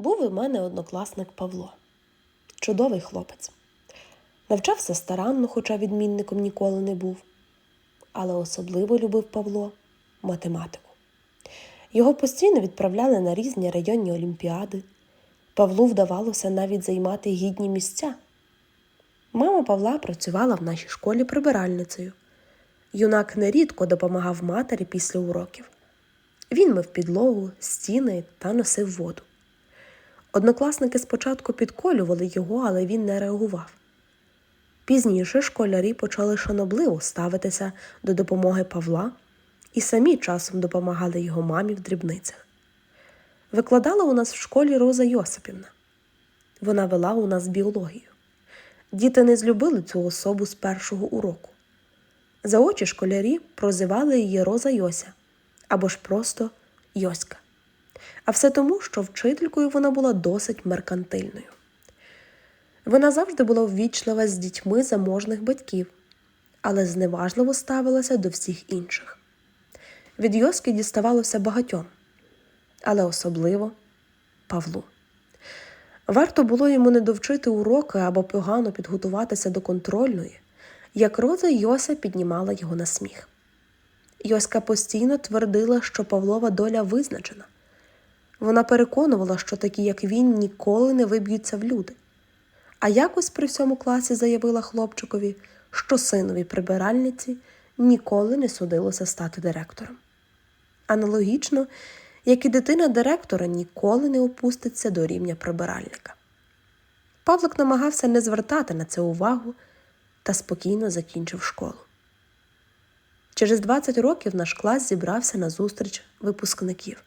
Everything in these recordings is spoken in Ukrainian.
Був у мене однокласник Павло, чудовий хлопець. Навчався старанно, хоча відмінником ніколи не був. Але особливо любив Павло математику. Його постійно відправляли на різні районні олімпіади. Павлу вдавалося навіть займати гідні місця. Мама Павла працювала в нашій школі прибиральницею. Юнак нерідко допомагав матері після уроків. Він мив підлогу, стіни та носив воду. Однокласники спочатку підколювали його, але він не реагував. Пізніше школярі почали шанобливо ставитися до допомоги Павла і самі часом допомагали його мамі в дрібницях. Викладала у нас в школі Роза Йосипівна. Вона вела у нас біологію. Діти не злюбили цю особу з першого уроку. За очі школярі прозивали її Роза Йося або ж просто Йоська. А все тому, що вчителькою вона була досить меркантильною. Вона завжди була ввічлива з дітьми заможних батьків, але зневажливо ставилася до всіх інших. Від Йоски діставалося багатьом, але особливо Павлу. Варто було йому не довчити уроки або погано підготуватися до контрольної, як Роза Йося піднімала його на сміх. Йоська постійно твердила, що Павлова доля визначена. Вона переконувала, що такі, як він, ніколи не виб'ються в люди. А якось при всьому класі заявила хлопчикові, що синові прибиральниці ніколи не судилося стати директором. Аналогічно, як і дитина директора ніколи не опуститься до рівня прибиральника. Павлик намагався не звертати на це увагу та спокійно закінчив школу. Через 20 років наш клас зібрався на зустріч випускників.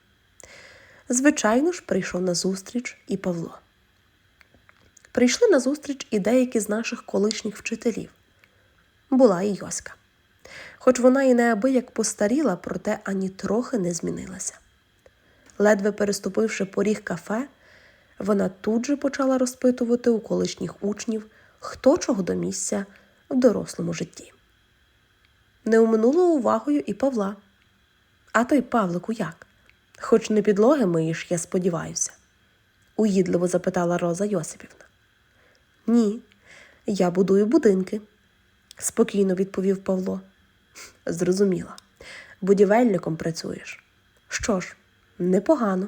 Звичайно ж, прийшов на зустріч і Павло. Прийшли на зустріч і деякі з наших колишніх вчителів. Була і Йоська. Хоч вона і неабияк постаріла, проте ані трохи не змінилася. Ледве переступивши поріг кафе, вона тут же почала розпитувати у колишніх учнів, хто чого до місця в дорослому житті. Не уминуло увагою і Павла. А той Павлику як? Хоч не підлоги миєш, я сподіваюся, уїдливо запитала Роза Йосипівна. Ні, я будую будинки, спокійно відповів Павло. Зрозуміла, будівельником працюєш. Що ж, непогано,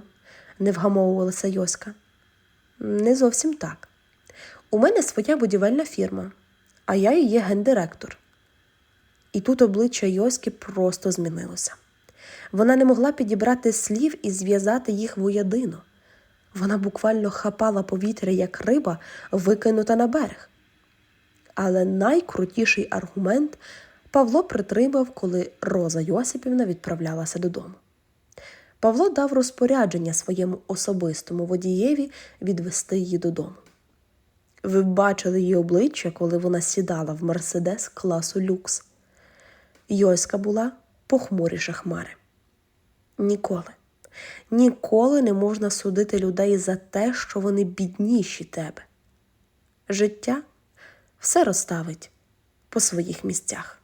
не вгамовувалася Йоська. Не зовсім так. У мене своя будівельна фірма, а я її гендиректор. І тут обличчя Йоськи просто змінилося. Вона не могла підібрати слів і зв'язати їх воєдино. Вона буквально хапала повітря, як риба, викинута на берег. Але найкрутіший аргумент Павло притримав, коли Роза Йосипівна відправлялася додому. Павло дав розпорядження своєму особистому водієві відвести її додому. Ви бачили її обличчя, коли вона сідала в мерседес класу люкс. Йоська була похмуріша хмари. Ніколи, ніколи не можна судити людей за те, що вони бідніші тебе. Життя все розставить по своїх місцях.